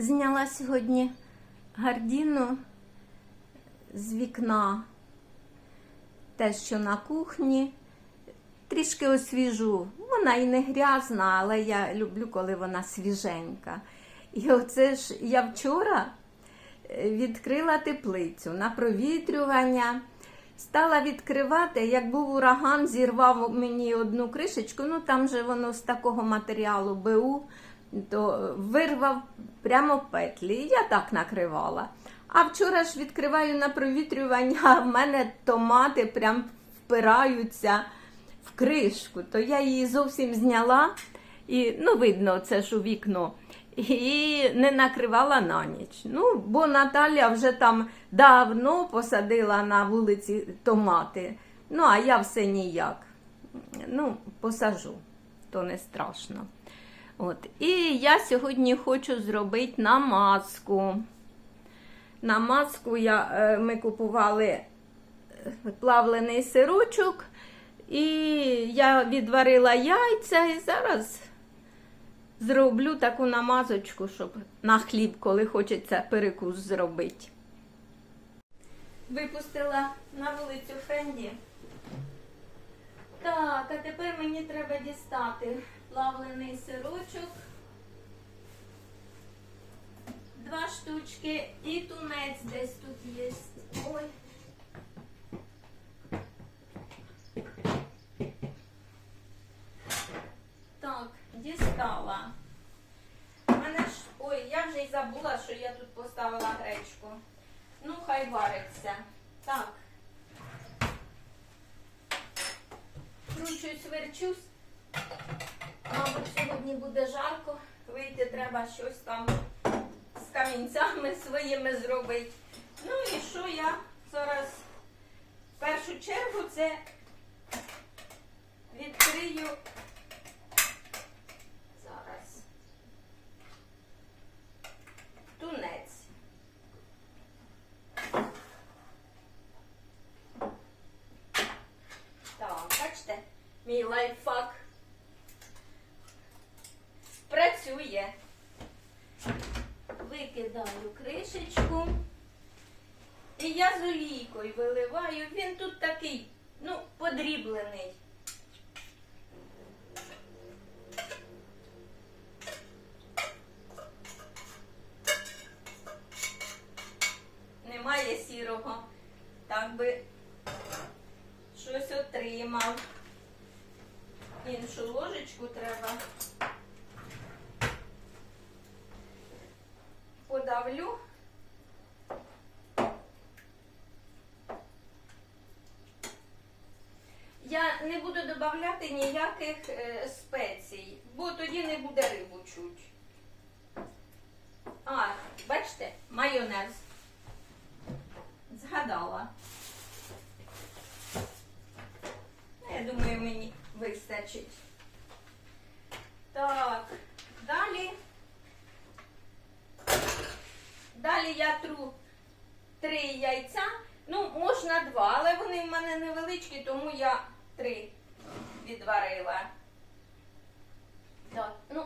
Зняла сьогодні гардіну з вікна, те, що на кухні. Трішки освіжу. Вона і не грязна, але я люблю, коли вона свіженька. І оце ж я вчора е, відкрила теплицю на провітрювання. Стала відкривати, як був ураган, зірвав мені одну кришечку, ну там же воно з такого матеріалу БУ, то вирвав прямо петлі. Я так накривала. А вчора ж відкриваю на провітрювання, а в мене томати прям впираються в кришку. То я її зовсім зняла, і ну, видно, це ж у вікно. І не накривала на ніч. Ну, бо Наталя вже там давно посадила на вулиці томати. Ну, а я все ніяк. Ну, посажу, то не страшно. От. І я сьогодні хочу зробити намазку. Намазку я, е, ми купували е, плавлений сирочок, і я відварила яйця і зараз зроблю таку намазочку, щоб на хліб, коли хочеться перекус зробити. Випустила на вулицю Фенді. Так, а тепер мені треба дістати плавлений сирочок. Два штучки і тунець десь тут є. Ой. Так, дістала. Мене ж. Ой, я вже й забула, що я тут поставила гречку. Ну, хай вариться. Так. Кручусь, верчусь. Мабуть, сьогодні буде жарко. Вийти треба щось там з камінцями своїми зробити. Ну і що я зараз в першу чергу це відкрию зараз тунець. Так, бачите, мій лайфхак працює. Викидаю кришечку. І я з олійкою виливаю. Він тут такий, ну, подріблений. Немає сірого. Так би щось отримав. Іншу ложечку треба. Подавлю. Я не буду додавати ніяких е, спецій, бо тоді не буде рибу чуть. А, бачите, майонез. Згадала. Ну, Я думаю, мені вистачить. Так, далі. Далі я тру три яйця. Ну, можна два, але вони в мене невеличкі, тому я три відварила. Так, ну,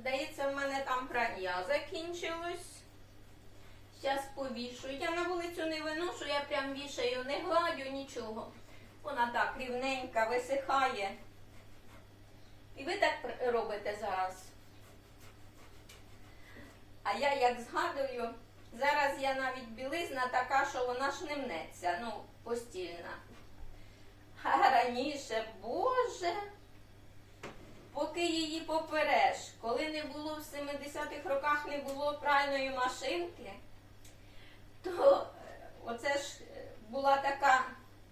Здається, в мене там прання закінчилось. Зараз повішу. Я на вулицю не виношу, я прям вішаю, не гладю нічого. Вона так рівненька, висихає. І ви так робите зараз. А я як згадую, зараз я навіть білизна така, що вона ж не мнеться, ну, постільна. А раніше, Боже поки її попереш. Коли не було в 70-х роках не було пральної машинки, то е, оце ж е, була така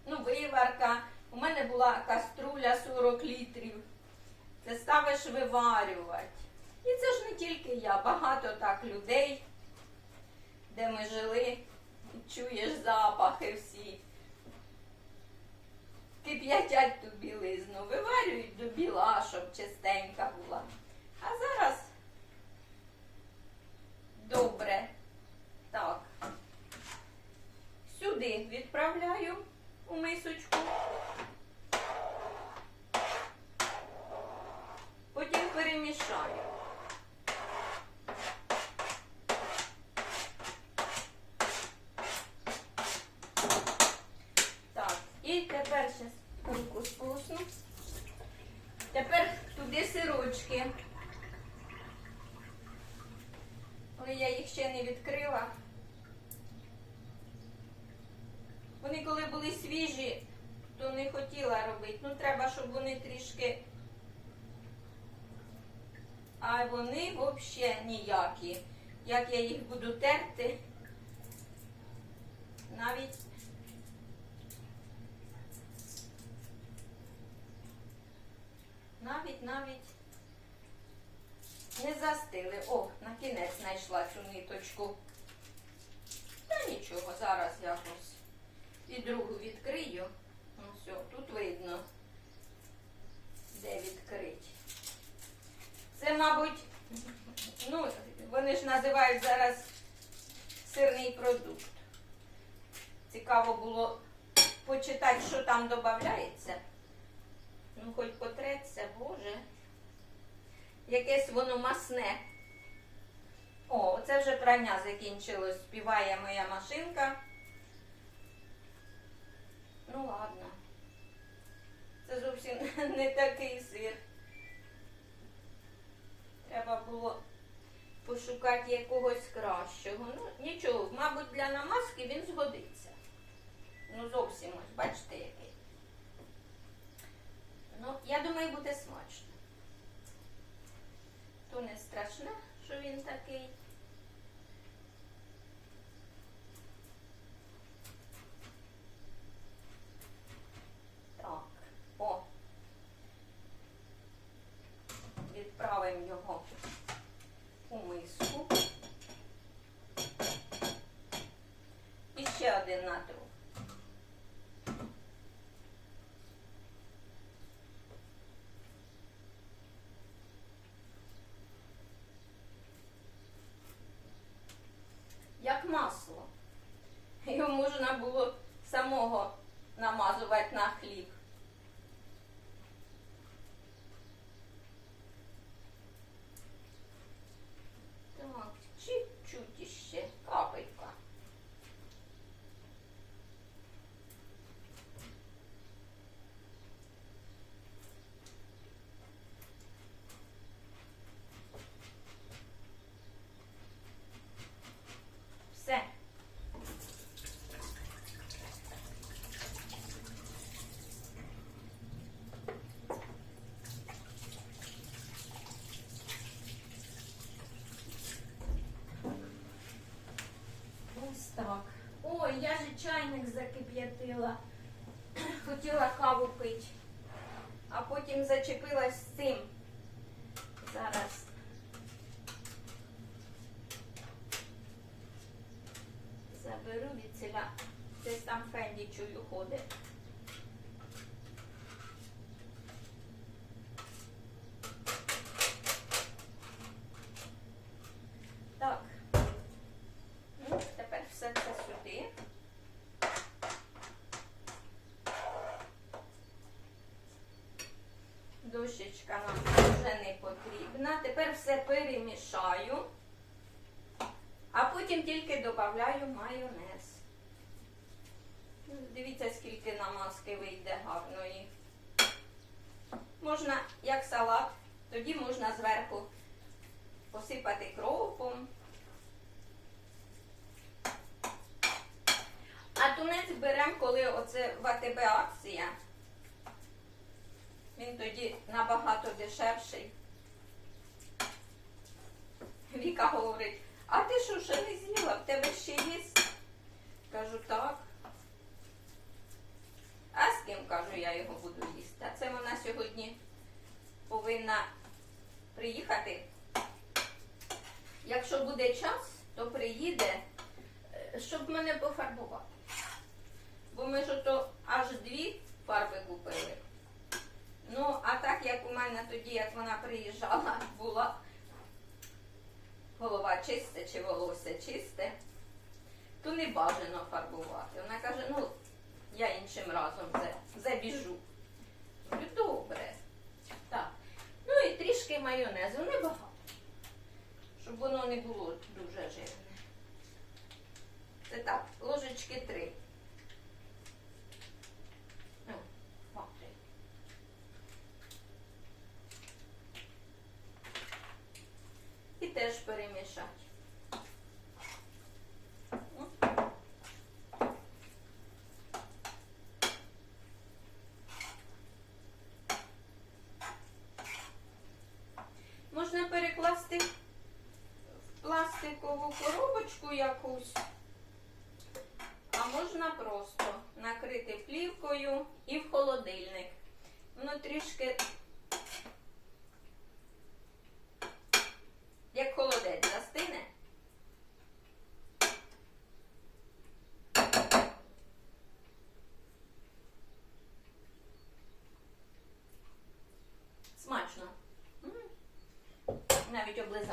ну, виварка. У мене була каструля 40 літрів. Це ставиш виварювати. І це ж не тільки я, багато так людей, де ми жили, чуєш запахи всі. Кип'ятять ту білизну, виварюють до біла, щоб чистенька була. А зараз добре. Так. Сюди відправляю у мисочку. Потім перемішаю. Так, і тепер ще руку сполосну. Тепер туди сирочки. Але я їх ще не відкрила. Вони коли були свіжі, то не хотіла робити. Ну, треба, щоб вони трішки. А вони взагалі ніякі. Як я їх буду терти, навіть навіть навіть не застили. О, на кінець знайшла цю ниточку. Та нічого, зараз якось і другу відкрию. Ну все, тут видно, де відкрити. Це, мабуть, ну, вони ж називають зараз сирний продукт. Цікаво було почитати, що там додається. Ну, хоч потреться, боже. Якесь воно масне. О, це вже прання закінчилось. Співає моя машинка. Ну ладно. Це зовсім не такий сир. Треба було пошукати якогось кращого. Ну, нічого, мабуть, для намазки він згодиться. Ну, зовсім ось, бачите, який. Ну, я думаю, буде смачно. То не страшне, що він такий. Так, о. Відправимо його у миску. І ще один натру. Як масло. Його можна було самого намазувати на хліб. Так, чуть-чуть іще, капелька. Все. Ось так. Ой, я же чайник закип'ятила. Хотіла каву пити, а потім зачепилась з цим. Зараз. Заберу від ціля. Десь там Фенді чую ходить. Так. Ну, тепер все це сюди. Дощечка нам вже не потрібна. Тепер все перемішаю, а потім тільки додаю майонез. Ну, Дивіться, скільки намазки вийде гарної. Можна як салат, тоді можна зверху посипати кропом. А тунець беремо, коли оце в АТБ акція. Тоді набагато дешевший. Віка говорить, а ти що ще не з'їла? В тебе ще є? Кажу, так. А з ким, кажу, я його буду їсти. А це вона сьогодні повинна приїхати. Якщо буде час, то приїде. Е, щоб мене пофарбувати. Бо ми ж ото аж дві фарби купили. Ну, а так як у мене тоді, як вона приїжджала, була голова чиста чи волосся чисте, то не бажано фарбувати. Вона каже, ну, я іншим разом за- забіжу. Говорю, добре. Так. Ну і трішки майонезу, небагато. Щоб воно не було дуже жирне. Це так, ложечки три. Ну, о, три. І теж перемішати. Можна перекласти в пластикову коробочку якусь, а можна просто накрити плівкою і в холодильник. Воно трішки як холодець застине. Смачно. М.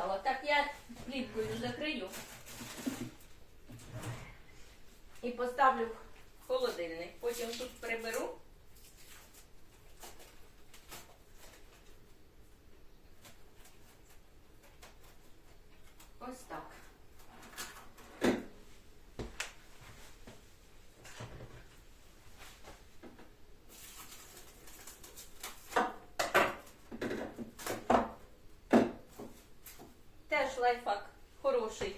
Навіть. Так я плівкою закрию і поставлю в холодильник. Потім тут приберу. Ось так. Теж лайфхак хороший.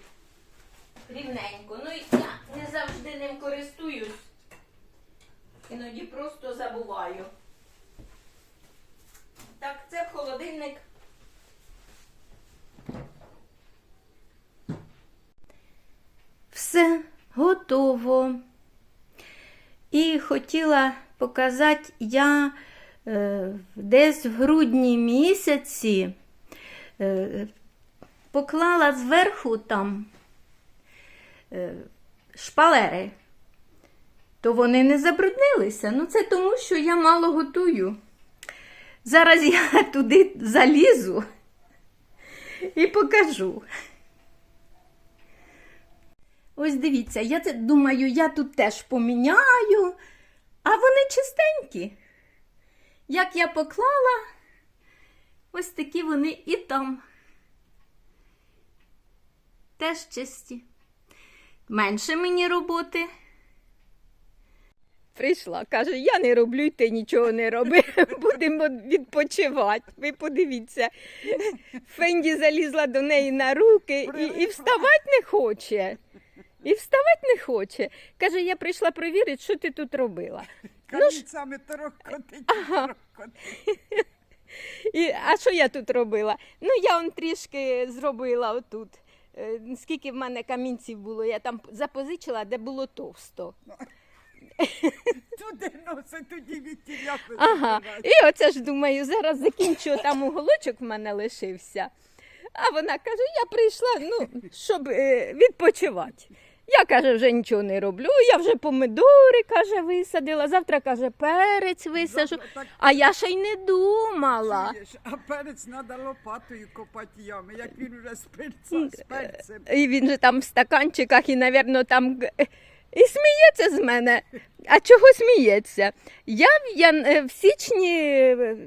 Рівненько. Ну і я не завжди ним користуюсь. Іноді просто забуваю. Так, це холодильник. Все готово. І хотіла показати я е, десь в грудні місяці е, поклала зверху там е, шпалери, то вони не забруднилися. Ну, це тому, що я мало готую. Зараз я туди залізу і покажу. Ось дивіться, я думаю, я тут теж поміняю, а вони чистенькі. Як я поклала, ось такі вони і там. Теж чисті. Менше мені роботи. Прийшла, каже, я не роблю, і ти нічого не роби. Будемо відпочивати. Ви подивіться. Фенді залізла до неї на руки і, і вставати не хоче. І вставати не хоче. Каже, я прийшла перевірити, що ти тут робила. Камінцями торохкотить, торохкотить. І, а що я тут робила? Ну, я он трішки зробила отут. Е, Скільки в мене камінців було, я там запозичила, де було товсто. Туди носить, тоді відтіля Ага. І оце ж думаю, зараз закінчу там уголочок в мене лишився. А вона каже: я прийшла, ну, щоб е, відпочивати. Я каже, вже нічого не роблю. Я вже помидори каже, висадила. Завтра каже, перець висажу. Так А я ще й не думала. чуєш, а перець треба лопатою копати ями, як він вже з перцем, з перцем. І він же там в стаканчиках і, напевно, там г- і сміється з мене. А чого сміється? Я, в ян- е, в січні, е,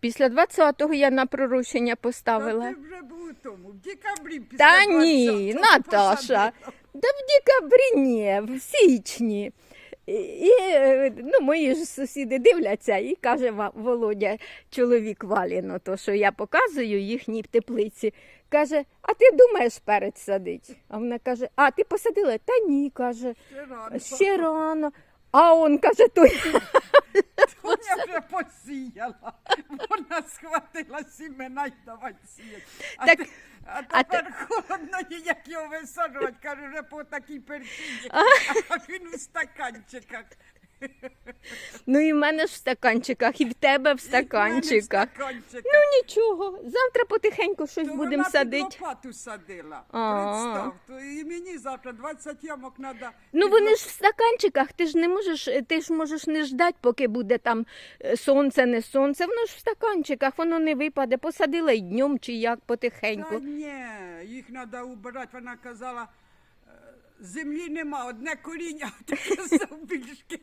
після 20-го я на пророщення Та поставила. ти вже був у тому, в декабрі після Та ні, 20-го Наташа. посадила. Да в декабрі ні, в січні. І, ну, мої ж сусіди дивляться і каже Володя, чоловік Валіно, то що я показую їхній теплиці. Каже, а ти думаєш перець садить? А вона каже, а ти посадила? Та ні, каже, Ще рано. ще рано. А он каже, той Тоня вже посіяла. Вона схватила сімена й давай сіяти. А, Так, те- а а те- тепер холодно, як його висаджувати, каже, вже по такій перчині, а він у стаканчиках. Ну і в мене ж в стаканчиках, і в тебе в стаканчиках. Стаканчика. Ну нічого, завтра потихеньку щось будемо вона під садити. лопату садила. Представ, то і мені завтра 20 ямок треба. Ну вони ж в стаканчиках, ти ж не можеш, ти ж можеш не ждати, поки буде там е, сонце, не сонце. Воно ж в стаканчиках, воно не випаде. Посадила й днем чи як потихеньку. Та ні, їх треба убирати. Вона казала, землі нема, одне коріння, а таке завбільшки.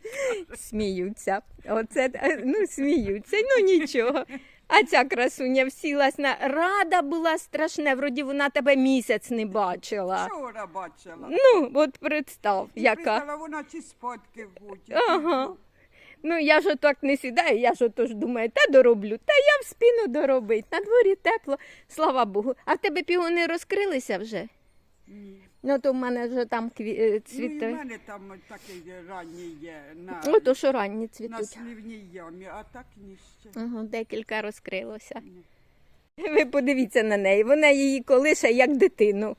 Сміються. Оце е, ну сміються. Ну нічого. А ця красуня всілась на рада була страшне, вроді вона тебе місяць не бачила. Вчора бачила. Ну, от представ, І яка. приїхала вона чи спадки хоче. Ага. Ну я ж отак не сідаю, я ж отож думаю, та дороблю, та я в спину доробить. На дворі тепло, слава Богу. А в тебе пігони розкрилися вже? Ні. Ну то в мене вже там кві... е, Ну, і в цвіте. мене там такий ранній є на, Ну то що ранні на цвітуть. слівній ямі, а так ні ще. Ага, декілька розкрилося. Ні. Ви подивіться на неї, вона її колише як дитину.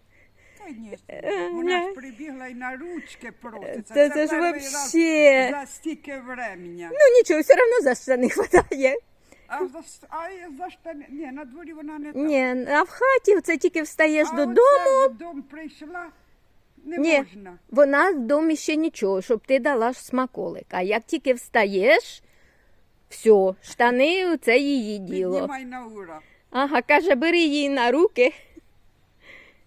Звісно. Вона ж прибігла і на ручки проситься. Це, це ж перший раз вообще. за стільки времени. Ну нічого, все одно за що не вистачає. А за, а я за штани, ні, на дворі вона не так. Ні, а в хаті це тільки встаєш а додому. оце в дом прийшла, не Ні. можна. Вона в домі ще нічого, щоб ти дала ж смаколик. А як тільки встаєш, все, штани це її діло. Піднімай на ура. Ага, каже, бери її на руки.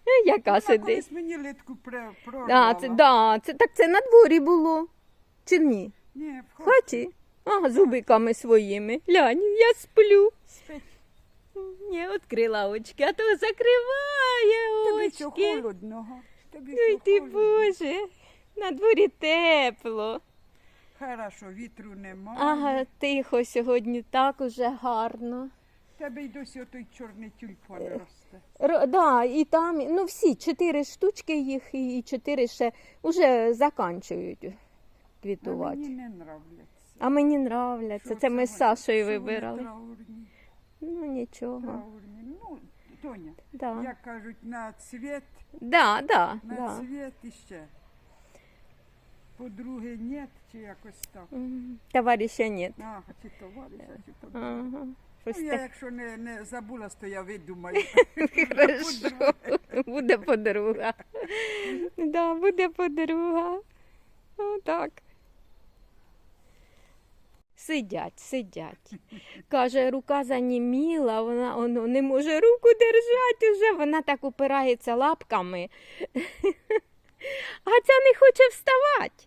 Е, Яка Вона сидить. колись мені литку при- Да, це, да, це, так це на дворі було. Чи ні? Ні, в В хаті. хаті? Ага, зубиками своїми. Глянь, я сплю. Спить. Ні, відкрила очки, а то закриває Тобі що очки. холодного. Тобі Ой що ти холодно. Боже, на дворі тепло. Хорошо, вітру нема. Ага, тихо сьогодні, так уже гарно. Тебе й досі отой чорний тюльпан росте. Р, да, і там, ну всі, чотири штучки їх, і чотири ще вже заканчують А квітувати. мені не нравляться. А мені нравляться. Це ми з Сашою вибирали. Траурні, Ну нічого. траурні. Ну, Тоня, Да. як кажуть, на цвіт, Да, да, на да. цвіт іще. По-друге, ні, чи якось так. Товариша ні. А, чи товариша, чи то. Ага. Ну, я якщо не, не забула, то я видумаю. Хорошо. Буде подруга. Да, буде подруга. Отак. Сидять, сидять. Каже, рука заніміла, вона воно, не може руку держати вже, вона так упирається лапками. А ця не хоче вставати.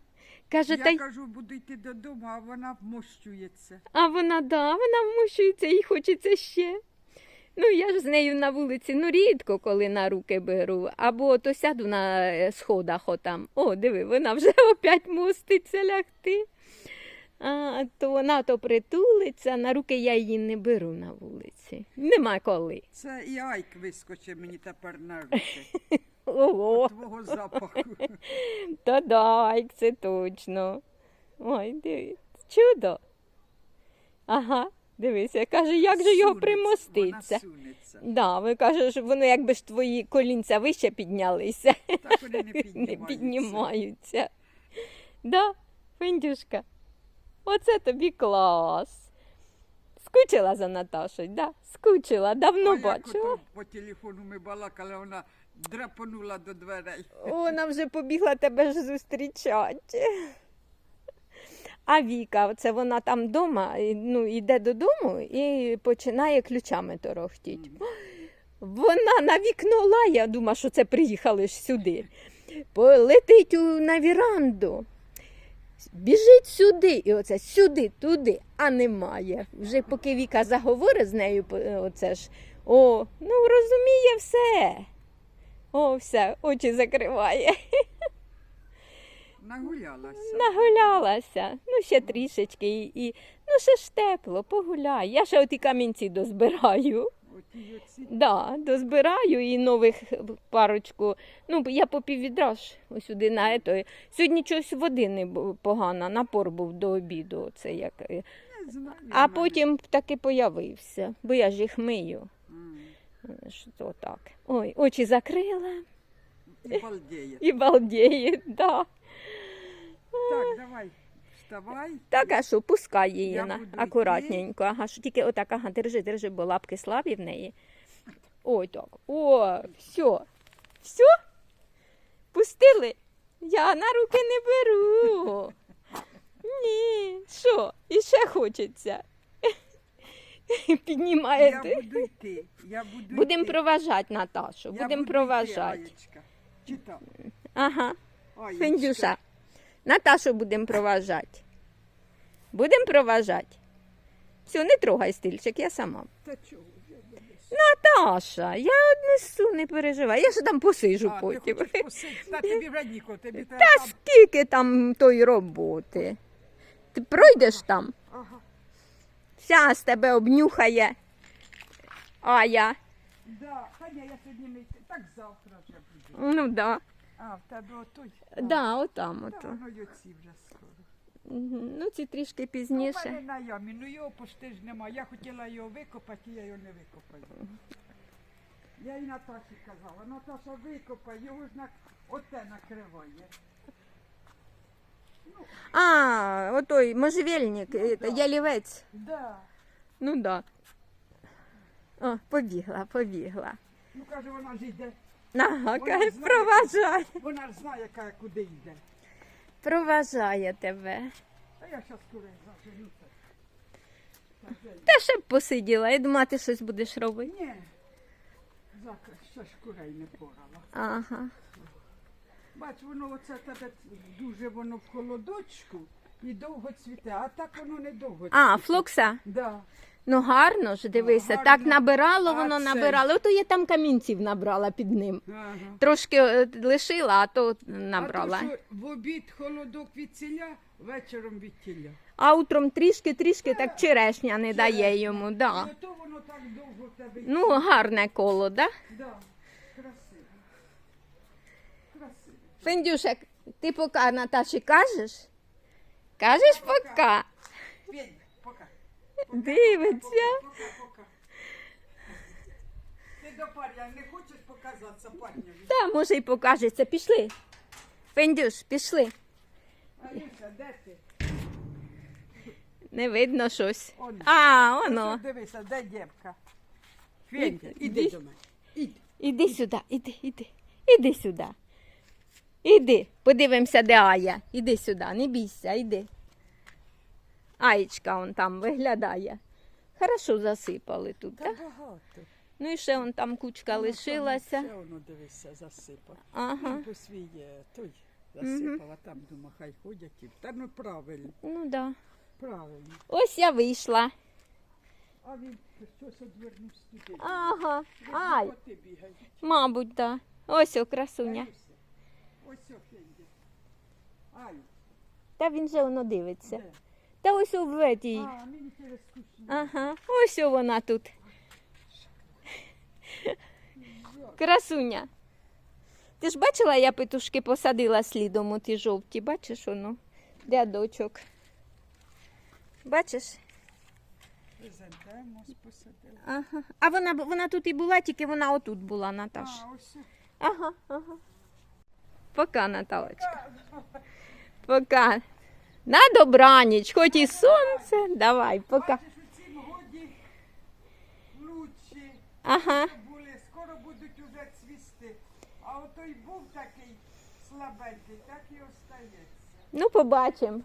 Каже, Я й кажу, буду йти додому, а вона вмощується. А вона, да, вона вмушується і хочеться ще. Ну, я ж з нею на вулиці, ну рідко, коли на руки беру, або то сяду на е, сходах отам. О, диви, вона вже опять моститься лягти. А, то вона то притулиться, на руки я її не беру на вулиці. Нема коли. Це і Айк вискочить мені тепер на руки. Ого, Твого запаху. та дай, це точно. Ой, дивись, чудо. Ага, дивися, каже, як же його Сунеться, примоститься. Вона сунеться. Да, ви кажеш, воно якби ж твої колінця вище піднялися, Так вони не не піднімаються. піднімаються. Да, Фендюшка, оце тобі клас. Скучила за Наташою, да? Скучила, давно бачила. по телефону ми балакали, вона драпанула до дверей. Вона вже побігла тебе ж зустрічати. А Віка, це вона там вдома, ну, йде додому і починає ключами торохтіть. Вона на вікно лає, думаю, що це приїхали ж сюди. Полетить у, на віранду. Біжить сюди, і оце сюди, туди, а немає. Вже поки Віка заговорить з нею, оце ж, о, ну розуміє все. О, все, очі закриває. Нагулялася. Нагулялася. Ну, ще трішечки. І, і, ну, ще ж тепло, погуляй. Я ще оті камінці дозбираю. Да, дозбираю і нових парочку. Ну, я по піввідра ось сюди на ето. Сьогодні щось води не погано, напор був до обіду. Оце як. е. А потім таки появився, бо я ж їх мию. Е, Що так. Ой, очі закрила І балдіє. і балдіє, да. Так, давай, вставай. Так, а що, пускай її Я на, буду акуратненько. Ага, що тільки отак, ага, держи, держи, бо лапки слабі в неї. Ой, так. О, все. Все? Пустили? Я на руки не беру. Ні. Що? І ще хочеться. Я Піднімаєте. буду йти. Я буду Будемо йти. проважати Наташу. Я Будемо буду йти, проважати. Аєчка. Чи там? Ага. Аєчка. Фендюша. Наташу будемо проважати. Будемо проважати. Все, не трогай стильчик, я сама. Та чого? Наташа, я однесу, не переживай. Я ж там посижу А, потім. ти хочеш посидіти? Та тобі вже тобі треба Та там. скільки там тої роботи? Ти пройдеш там? Ага. Вся з тебе обнюхає. А я. Да. Та ні, я сьогодні не йти. Так завтра вже буду. Ну да. А, в тебе отой? Да, отам Та ото. воно й оці вже скоро. Мгм. Ну, ці трішки Ну, в мене пізніше. на ямі, ну його почти ж нема. Я хотіла його викопати, я його не викопаю. Я і Наташі казала, Наташа викопай, його ж на оте накриває. А, отой можжевельник, Ну, е, да. ялівець. Да. Ну да. О, побігла, побігла. Ну каже, вона ж йде. Ага, Вона каже, знає. проважає. Вона ж знає, яка куди йде. Проважає тебе. А я зараз кури заженуся. Та ще б посиділа, я думала, ти щось будеш робити. Ні. Завтра ще ж курей не порала. Ага. Бач, воно оце тебе дуже воно в холодочку і довго цвіте, а так воно не довго цвіте. А, флокса. Да. Ну гарно ж, дивися, гарно. так набирало, А воно цей? набирало. Ото я там камінців набрала під ним. Ага. Трошки е, лишила, а то набрала. А то, що в обід холодок від ціля, вечором від тіля. А утром трішки-трішки так черешня не дає йому. Да. І ото воно так довго в тебе. Ну, гарне коло, да? Да. Красиво. Красиво. Фендюшек, ти пока Наташі кажеш? Кажеш пока. Дивиться. Ти до парня не хочеш показатися парню? Та, може, й покажеться. Пішли. Фендюш, пішли. Аліса, де ти? Не видно щось. Он. А, воно. Дивися, де дівка? Фендя, іди іди. до мене. Іди. Іди сюди, іди, іди. Іди сюди. Іди, подивимося, де Ая. Іди сюди, не бійся, іди. Аєчка он там виглядає. Хорошо засипали тут, Та так? багато. Ну і ще он там кучка лишилася. Все воно дивися, засипав. Ага. По свій е, той засипав, а там думаю, хай ходять. і- Та ну правильно, Ну да. правильно. Ось я вийшла. А він щось одвернувся туди. Ага. Ай, Коти бігають. мабуть, да. Ось о, красуня. Ось о, Ай, Та він же воно дивиться. де? Та ось у ветій. Ага, ось вона тут. Красуня. Ти ж бачила, я петушки посадила слідом у ті жовті, бачиш воно? Рядочок. Бачиш? Ага. А вона, вона тут і була, тільки вона отут була, Наташ. Ага, ага. Пока, Наталочка. Пока. На добраніч, хоч і сонце. Давай, пока. Ага. були, скоро будуть уже цвісти. А отой був такий слабенький, так і остається. Ну, побачимо.